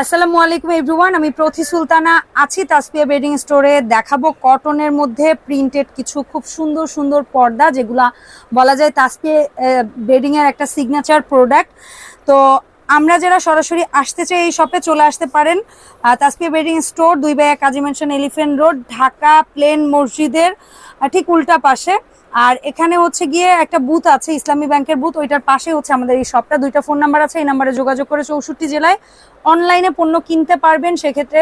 আসসালামু আলাইকুম এভরিওয়ান আমি প্রথি সুলতানা আছি তাসপিয়া বেডিং স্টোরে। দেখাবো কটনের মধ্যে প্রিন্টেড কিছু খুব সুন্দর সুন্দর পর্দা, যেগুলা বলা যায় তাসপিয়া বেডিংয়ের একটা সিগনেচার প্রোডাক্ট তো আমরা যারা সরাসরি আসতে চাই এই শপে চলে আসতে পারেন। তাসপিয়া বেডিং স্টোর দুই বাই এক Kazi mansion elephant road Dhaka plane মসজিদের ঠিক উল্টা পাশে। আর এখানে হচ্ছে গিয়ে একটা বুথ আছে, ইসলামী ব্যাংকের বুথ ওইটার পাশে হচ্ছে আমাদের এই শপটা দুইটা ফোন নাম্বার আছে, এই নাম্বারে যোগাযোগ করে চৌষট্টি জেলায় অনলাইনে পণ্য কিনতে পারবেন। সেক্ষেত্রে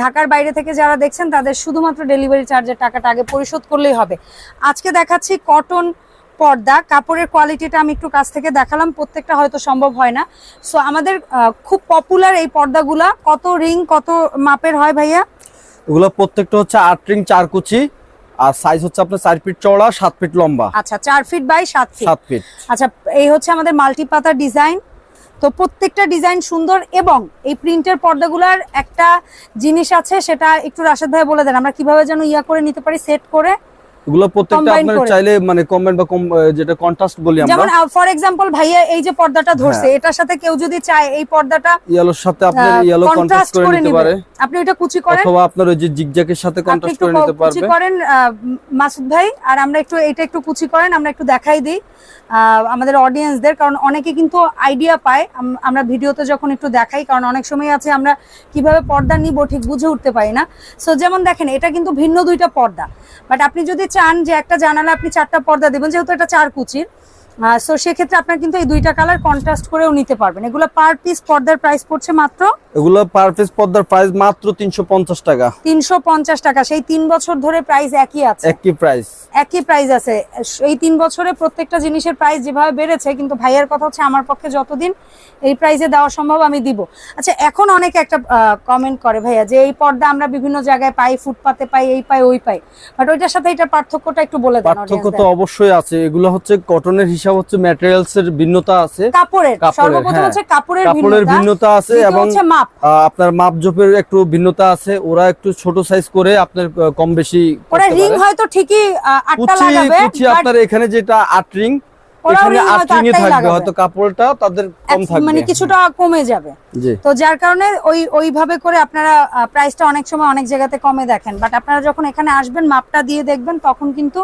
ঢাকার বাইরে থেকে যারা দেখছেন, তাদের শুধুমাত্র ডেলিভারি চার্জের টাকাটা আগে পরিশোধ করলেই হবে। আজকে দেখাচ্ছি কটন পর্দা কাপড়ের কোয়ালিটিটা আমি একটু কাছ থেকে দেখালাম প্রত্যেকটা হয়তো সম্ভব হয় না। সো আমাদের খুব পপুলার এই পর্দাগুলা কত রিং কত মাপের হয় ভাইয়া? এগুলো প্রত্যেকটা হচ্ছে আট রিং চার কুচি আর সাইজ হচ্ছে আপনার চার ফিট চওড়া সাত ফিট লম্বা। আচ্ছা চার ফিট বাই সাত ফিট সাত ফিট আচ্ছা এই হচ্ছে আমাদের মাল্টি পাতা ডিজাইন। তো প্রত্যেকটা ডিজাইন সুন্দর এবং এই প্রিন্টের পর্দাগুলার একটা জিনিস আছে সেটা একটু রাশেদ ভাই বলে দেন আমরা কীভাবে যেন ইয়া করে নিতে পারি সেট করে। এগুলো প্রত্যেকটা আপনার। চাইলে মানে কম্বাইন বা যেটা কন্ট্রাস্ট বলি যেমন আমরা ফর এক্সাম্পল ভাইয়া এই যে পর্দাটা ধরছে এটার সাথে কেউ যদি চায় এই পর্দাটা ইয়েলোর সাথে ইয়েলো কন্ট্রাস্ট করে নিতে পারে। আপনি ওটা কুচি করেন। অথবা আপনার ওই যে জিগজ্যাকের সাথে কন্ট্রাস্ট একটু করে নিতে কুচি করেন মাসুদ ভাই আর আমরা একটু এটা একটু কুচি করেন আমরা একটু দেখাই দিই আমাদের অডিয়েন্সদের কারণ অনেকে কিন্তু আইডিয়া পায়। আমরা ভিডিওতে যখন একটু দেখাই কারণ অনেক সময় আছে আমরা কীভাবে পর্দা নিব ঠিক বুঝে উঠতে পারি না। সো যেমন দেখেন এটা কিন্তু ভিন্ন দুইটা পর্দা। বাট আপনি যদি চান যে একটা জানালা আপনি চারটা পর্দা দেবেন যেহেতু এটা চার কুচির। সো সেক্ষেত্রে আপনার কিন্তু এই দুইটা কালার কন্ট্রাস্ট করেও নিতে পারবেন। এগুলো পার পিস পর্দার প্রাইস পড়ছে মাত্র? এগুলো পার পিস পদ্মার প্রাইস মাত্র তিনশো পঞ্চাশ টাকা। তিনশো পঞ্চাশ টাকা। সেই তিন বছর ধরে প্রাইস একই আছে? একই প্রাইস একই প্রাইস আছে। এই তিন বছরে প্রত্যেকটা জিনিসের প্রাইস যেভাবে বেড়েছে কিন্তু ভাইয়ের কথা হচ্ছে আমার পক্ষে যতদিন এই প্রাইসে দেওয়া সম্ভব আমি দিব। আচ্ছা এখন অনেকে একটা কমেন্ট করে ভাইয়া যে এই পর্দা আমরা বিভিন্ন জায়গায় পাই ফুটপাতে পাই এই পাই ওই পাই। বাট ওইটার সাথে এটার পার্থক্যটা একটু বলে দেন পার্থক্য তো অবশ্যই আছে। এগুলো হচ্ছে কটনের হিসাব হচ্ছে ম্যাটেরিয়ালস এর ভিন্নতা আছে। কাপড়ের সর্বপ্রথম হ্যাঁ। হচ্ছে কাপড়ের কাপড়ের ভিন্নতা আছে এবং আপনার মাপ। জোপের একটু ভিন্নতা আছে। ওরা একটু ছোট সাইজ করে আপনার কম বেশি ওরা রিং হয়তো ঠিকই আটটা লাগাবে কুচি আপনার এখানে যেটা আট রিং এখানে আট রিং থাকবে। হয়তো কাপড়টা তাদের কম থাকবে। মানে কিছুটা কমে যাবে। তো যার কারণে ওই ওইভাবে করে আপনারা প্রাইসটা অনেক সময় অনেক জায়গাতে কমে দেখেন। বাট আপনারা যখন এখানে আসবেন মাপটা দিয়ে দেখবেন তখন কিন্তু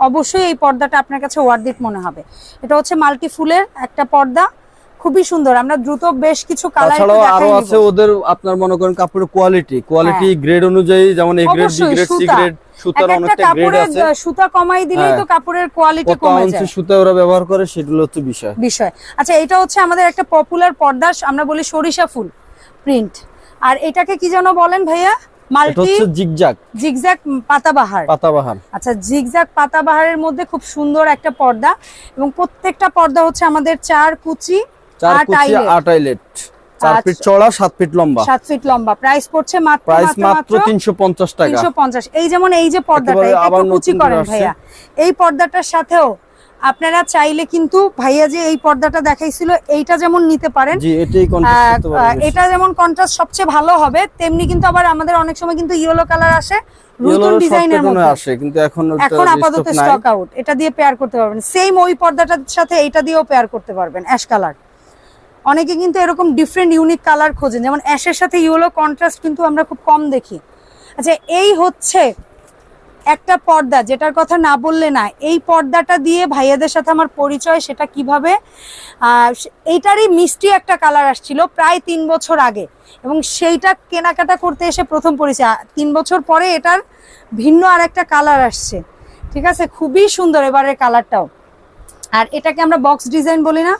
অবশ্যই এই পর্দাটা আপনার কাছে ওয়ার্দিট মনে হবে। এটা হচ্ছে মাল্টি ফুলের একটা পর্দা খুবই সুন্দর। আমরা দ্রুত বেশ কিছু কালার আরও আছে ওদের আপনার মনে করেন কাপড়ের কোয়ালিটি কোয়ালিটি গ্রেড অনুযায়ী যেমন A grade B. Grade C grade সুতার অনেকটা গ্রেড আছে। সুতা কমাই দিলেই তো হ্যাঁ। কাপড়ের কোয়ালিটি কত কমে যায়। সুতা ওরা ব্যবহার করে সেগুলো হচ্ছে বিষয়। বিষয়। আচ্ছা এটা হচ্ছে আমাদের একটা পপুলার পর্দা আমরা বলি সরিষা ফুল প্রিন্ট আর এটাকে কি যেন বলেন ভাইয়া? মাল্টি হচ্ছে জিগজাগ পাতাবাহার। পাতাবাহার। আচ্ছা পাতাবাহারের মধ্যে খুব সুন্দর একটা পর্দা এবং প্রত্যেকটা পর্দা হচ্ছে আমাদের চার কুচি চার আট কুচি আট আইলেট। চার আচ্ছা। ফিট চড়া সাত ফিট লম্বা। সাত ফিট লম্বা। প্রাইস পড়ছে মাত্র প্রাইস মাত্র তিনশো পঞ্চাশ টাকা। তিনশো পঞ্চাশ। এই যেমন এই যে পর্দাটা এটা কুচি করেন ভাইয়া। এই পর্দাটার সাথেও আপনারা চাইলে কিন্তু ভাইয়া যে এই পর্দাটা দেখাইছিল এইটা যেমন নিতে পারেন। এটা যেমন কন্ট্রাস্ট সবচেয়ে ভালো হবে তেমনি কিন্তু আবার আমাদের অনেক সময় কিন্তু ইয়েলো কালার আসে ডিজাইনের আসে কিন্তু এখন এখন আপাতত স্টক আউট এটা দিয়ে পেয়ার করতে পারবেন। সেম ওই পর্দাটার সাথে এইটা দিয়েও পেয়ার করতে পারবেন অ্যাশ কালার অনেকে কিন্তু এরকম ডিফারেন্ট ইউনিক কালার খোঁজেন যেমন অ্যাশের সাথে ইয়েলো কন্ট্রাস্ট কিন্তু আমরা খুব কম দেখি। আচ্ছা এই হচ্ছে একটা পর্দা যেটার কথা না বললে না এই পর্দাটা দিয়ে ভাইয়াদের সাথে আমার পরিচয় সেটা কীভাবে? এইটারই মিষ্টি একটা কালার আসছিল প্রায় তিন বছর আগে। এবং সেইটা কেনাকাটা করতে এসে প্রথম পরিচয়। তিন বছর পরে এটার ভিন্ন আর একটা কালার আসছে। ঠিক আছে? খুবই সুন্দর এবারের কালারটাও। আর এটাকে আমরা বক্স ডিজাইন বলি না?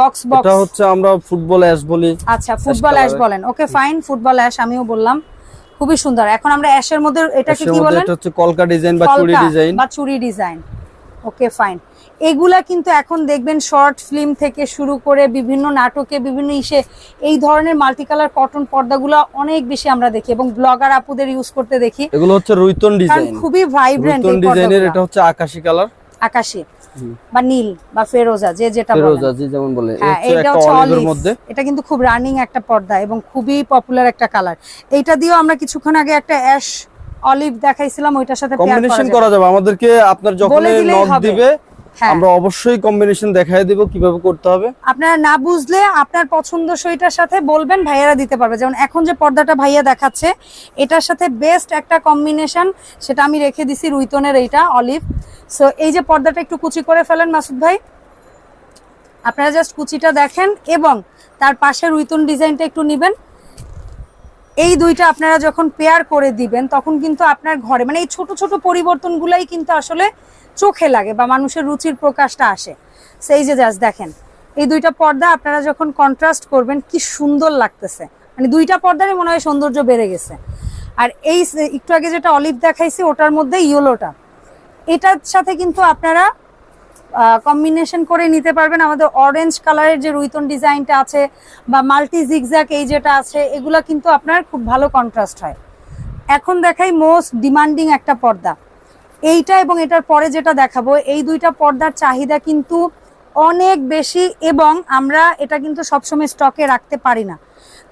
বক্স বক্স এটা হচ্ছে আমরা ফুটবল অ্যাশ বলি। আচ্ছা ফুটবল অ্যাশ বলেন। ওকে ফাইন ফুটবল অ্যাশ আমিও বললাম। খুবই সুন্দর। এখন আমরা অ্যাশের মধ্যে এটাকে কি বলেন? এটা হচ্ছে কলকা ডিজাইন বা চুড়ি ডিজাইন। বা চুরি ডিজাইন। Okay fine. এগুলা কিন্তু এখন দেখবেন শর্ট ফিল্ম থেকে শুরু করে বিভিন্ন নাটকে বিভিন্ন ইসে এই ধরনের মাল্টি কালার কটন পর্দাগুলো অনেক বেশি আমরা দেখি এবং ব্লগার আপুদের ইউজ করতে দেখি। এগুলো হচ্ছে রুইতন ডিজাইন। খুবই ভাইব্রেন্ট এই ডিজাইনের এটা হচ্ছে আকাশি কালার। আকাশি। বা নীল বা ফেরোজা যে যেটা ফেরোজা জি যেমন বলে। হ্যাঁ এটা হচ্ছে অলিভের মধ্যে। এটা কিন্তু খুব রানিং একটা পর্দা এবং খুবই পপুলার একটা কালার এইটা দিয়েও আমরা কিছুক্ষণ আগে একটা অ্যাশ অলিভ দেখাইছিলাম ওইটার সাথে কম্বিনেশন করা যাবে। আমাদেরকে আপনার যখন নক দিবে। আমরা অবশ্যই কম্বিনেশন দেখাই দেব কীভাবে করতে হবে। আপনারা না বুঝলে আপনার পছন্দসইটার সাথে বলবেন ভাইয়ারা দিতে পারবে। যেমন এখন যে পর্দাটা ভাইয়া দেখাচ্ছে এটার সাথে বেস্ট একটা কম্বিনেশন সেটা আমি রেখে দিছি রুইতনের এইটা অলিভ সো এই যে পর্দাটা একটু কুচি করে ফেলেন মাসুদ ভাই। আপনারা জাস্ট কুচিটা দেখেন এবং তার পাশে রুইতন ডিজাইনটা একটু নেবেন। এই দুইটা আপনারা যখন পেয়ার করে দিবেন, তখন কিন্তু আপনার ঘরে মানে এই ছোট ছোট পরিবর্তনগুলাই কিন্তু আসলে চোখে লাগে বা মানুষের রুচির প্রকাশটা আসে। সেই যে জাস্ট দেখেন, এই দুইটা পর্দা আপনারা যখন কন্ট্রাস্ট করবেন, কি সুন্দর লাগতেছে। মানে দুইটা পর্দারই মনে হয় সৌন্দর্য বেড়ে গেছে। আর এই একটু আগে যেটা অলিভ দেখাইছি, ওটার মধ্যে ইয়েলোটা এটার সাথে কিন্তু আপনারা কম্বিনেশন করে নিতে পারবেন। আমাদের অরেঞ্জ কালারের যে রুইতন ডিজাইনটা আছে বা মাল্টি জিগজ্যাক এই যেটা আছে, এগুলা কিন্তু আপনার খুব ভালো কন্ট্রাস্ট হয়। এখন দেখাই মোস্ট ডিমান্ডিং একটা পর্দা। এইটা এবং এটার পরে যেটা দেখাবো, এই দুইটা পর্দার চাহিদা কিন্তু অনেক বেশি এবং আমরা এটা কিন্তু সবসময় স্টকে রাখতে পারি না।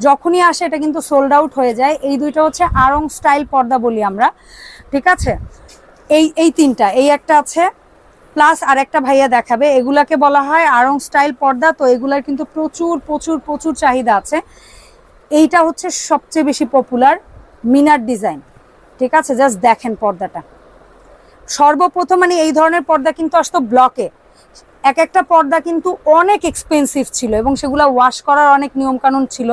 যখনই আসে এটা কিন্তু সোল্ড আউট হয়ে যায়। এই দুইটা হচ্ছে আরং স্টাইল পর্দা বলি আমরা। ঠিক আছে? এই এই তিনটা। এই একটা আছে প্লাস আর একটা ভাইয়া দেখাবে, এগুলাকে বলা হয় আরং স্টাইল পর্দা। তো এগুলার কিন্তু প্রচুর প্রচুর প্রচুর চাহিদা আছে। এইটা হচ্ছে সবচেয়ে বেশি পপুলার মিনার ডিজাইন। ঠিক আছে জাস্ট দেখেন পর্দাটা। সর্বপ্রথম মানে এই ধরনের পর্দা কিন্তু আসতো ব্লকে এক একটা পর্দা কিন্তু অনেক এক্সপেন্সিভ ছিল এবং সেগুলো ওয়াশ করার অনেক নিয়মকানুন ছিল।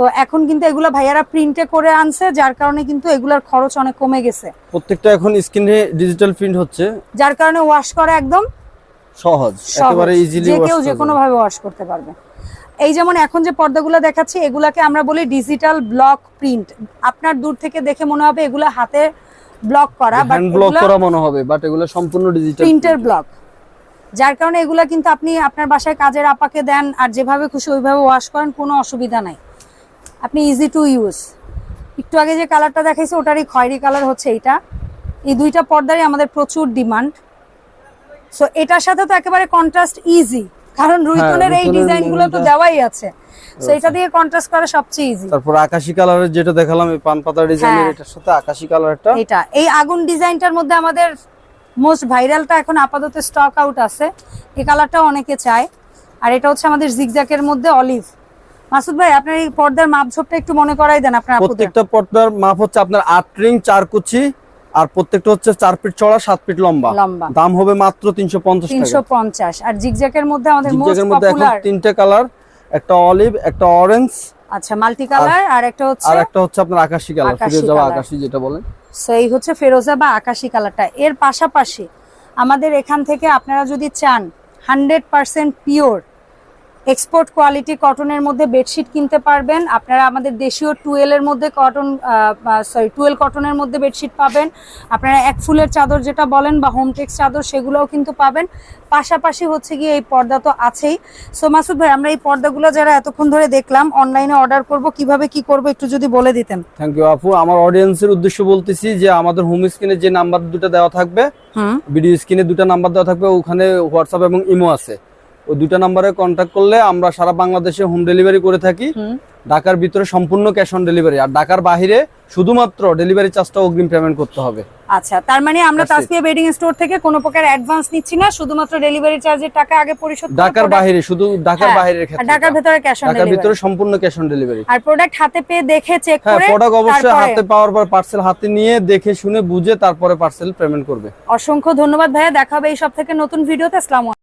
তো এখন কিন্তু এগুলো ভাইয়ারা প্রিন্টে করে আনছে যার কারণে কিন্তু এগুলার খরচ অনেক কমে গেছে। প্রত্যেকটা এখন স্ক্রিনে ডিজিটাল প্রিন্ট হচ্ছে। যার কারণে ওয়াশ করা একদম সহজ। একেবারে ইজিলি যে কেউ যে কোনো ভাবে ওয়াশ করতে পারবে। এই যেমন এখন যে পর্দাগুলো দেখাচ্ছি এগুলাকে আমরা বলি ডিজিটাল ব্লক প্রিন্ট আপনার দূর থেকে দেখে মনে হবে এগুলো হাতে ব্লক করা বাট ব্লক করা মনে হবে বাট এগুলো সম্পূর্ণ ডিজিটাল প্রিন্টের ব্লক যার কারণে এগুলা কিন্তু আপনি আপনার বাসায় কাজের আপাকে দেন আর যেভাবে খুশি ওইভাবে ওয়াশ করেন কোনো অসুবিধা নাই। আপনি ইজি টু ইউজ একটু আগে যে কালারটা দেখাইছে ওটারই খয়েরি কালার হচ্ছে এইটা। এই দুইটা পর্দারই আমাদের প্রচুর ডিমান্ড সো এটার সাথে তো একেবারে কন্ট্রাস্ট ইজি কারণ রুইতনের এই রুইতনের ডিজাইনগুলো তো দেওয়াই আছে। সো এটা দিয়ে কন্ট্রাস্ট করা সবচেয়ে ইজি তারপর আকাশি কালারের যেটা দেখালাম এই পাতা ডিজাইনের হ্যাঁ। এটার সাথে আকাশি কালারটা। এটা। এই আগুন ডিজাইনটার মধ্যে আমাদের মোস্ট ভাইরালটা এখন আপাতত স্টক আউট আছে। এই কালারটা অনেকে চায়। আর এটা হচ্ছে আমাদের জিগজ্যাকের মধ্যে অলিভ মাসুদ ভাই আপনার এই পর্দার মাপঝোপটা একটু মনে করাই দেন আপনার প্রত্যেকটা পর্দার মাপ হচ্ছে আপনার আট রিং চার কুচি আর প্রত্যেকটা হচ্ছে চার ফিট চড়া সাত ফিট লম্বা। দাম হবে মাত্র তিনশো পঞ্চাশ তিনশো পঞ্চাশ। আর জিগজ্যাকের মধ্যে আমাদের মধ্যে এখন তিনটে কালার একটা অলিভ একটা অরেঞ্জ আচ্ছা মাল্টি কালার আর একটা হচ্ছে আর একটা হচ্ছে আপনার আকাশি কালার যেটা বলেন। সো এই হচ্ছে ফেরোজা বা আকাশি কালারটা। এর পাশাপাশি আমাদের এখান থেকে আপনারা যদি চান hundred percent pure export quality কটনের মধ্যে বেডশিট কিনতে পারবেন। আপনারা আমাদের দেশীয় টুয়েলের মধ্যে কটন সরি টুয়েল কটনের মধ্যে বেডশিট পাবেন। আপনারা এক ফুলের চাদর যেটা বলেন বা হোম টেক্স চাদর সেগুলোও কিন্তু পাবেন। পাশাপাশি হচ্ছে গিয়ে এই পর্দা তো আছেই। সো মাসুদ ভাই আমরা এই পর্দাগুলো যারা এতক্ষণ ধরে দেখলাম অনলাইনে অর্ডার করব কীভাবে কি করব একটু যদি বলে দিতেন। থ্যাংক ইউ আপু আমার অডিয়েন্সের উদ্দেশ্য বলতেছি যে আমাদের হোম স্ক্রিনে যে নাম্বার দুটো দেওয়া থাকবে হুম। ভিডিও স্ক্রিনে দুটো নাম্বার দেওয়া থাকবে ওখানে হোয়াটসঅ্যাপ এবং ইমো আছে। ওই দুটো নাম্বারে কন্ট্যাক্ট করলে আমরা সারা বাংলাদেশে হোম ডেলিভারি করে থাকি। ঢাকার ভিতরে সম্পূর্ণ ক্যাশ অন ডেলিভারি আর ঢাকার বাইরে শুধুমাত্র ডেলিভারি চার্জটা অগ্রিম পেমেন্ট করতে হবে। আচ্ছা তার মানে আমরা. তাসপিয়া বেডিং স্টোর থেকে কোনো প্রকার অ্যাডভান্স নিচ্ছি না শুধুমাত্র ডেলিভারি চার্জের টাকা আগে পরিশোধ করে ঢাকার বাইরে শুধু ঢাকার হ্যাঁ, বাইরের ক্ষেত্রে ঢাকার। ভেতরে ক্যাশ অন ঢাকার ভিতরে সম্পূর্ণ ক্যাশ অন ডেলিভারি আর প্রোডাক্ট হাতে পেয়ে দেখে চেক করে হ্যাঁ প্রোডাক্ট অবশ্যই হাতে পাওয়ার পর পার্সেল হাতে নিয়ে দেখে শুনে বুঝে তারপরে পার্সেল পেমেন্ট করবে। অসংখ্য ধন্যবাদ ভাইয়া দেখা হবে এই সব থেকে নতুন ভিডিওতে আসসালামু